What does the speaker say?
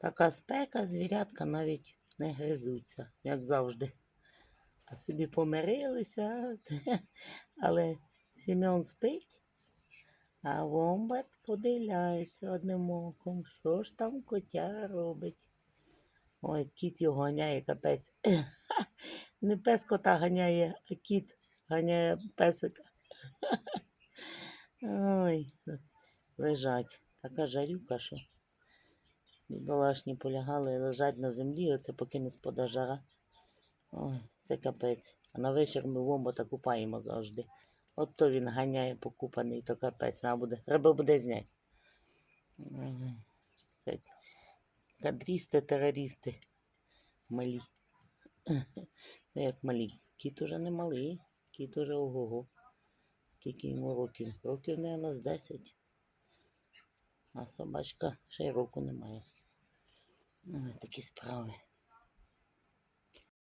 Така спека, звірятка навіть не гризуться, як завжди. А собі помирилися, але Сім'он спить, а вомбат подивляється одним оком, що ж там котя робить. Ой, кіт його ганяє капець. Не пес кота ганяє, а кіт ганяє песика. Ой, лежать. Така жарюка, що бідолашні полягали і лежать на землі, оце поки не спада жара. Ой, це капець. А на вечір ми вомбота купаємо завжди. От то він ганяє покупаний, то капець. Треба буде, треба буде зняти. Це кадрісти, терористи. Малі. Ну, як малі. Кіт уже не малий, кіт уже ого-го. Скільки йому років? Років, мабуть, з 10. А собачка ще й року немає. Ой, такі справи.